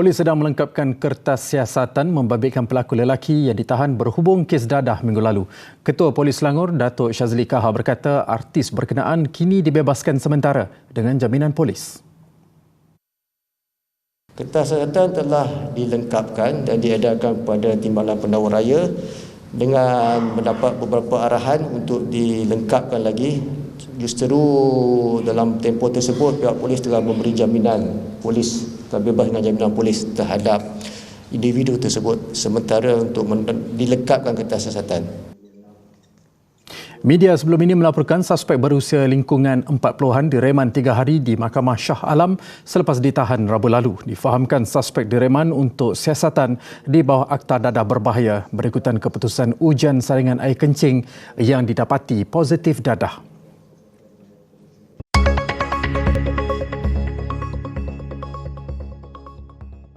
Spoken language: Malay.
Polis sedang melengkapkan kertas siasatan membabitkan pelaku lelaki yang ditahan berhubung kes dadah minggu lalu. Ketua Polis Selangor, Datuk Syazli Kaha berkata artis berkenaan kini dibebaskan sementara dengan jaminan polis. Kertas siasatan telah dilengkapkan dan diedarkan kepada Timbalan Pendahuluan Raya dengan mendapat beberapa arahan untuk dilengkapkan lagi justeru dalam tempoh tersebut pihak polis telah memberi jaminan polis telah bebas dengan jaminan polis terhadap individu tersebut sementara untuk dilengkapkan kertas siasatan. Media sebelum ini melaporkan suspek berusia lingkungan 40-an direman tiga hari di Mahkamah Shah Alam selepas ditahan Rabu lalu. Difahamkan suspek direman untuk siasatan di bawah Akta Dadah Berbahaya berikutan keputusan ujian saringan air kencing yang didapati positif dadah.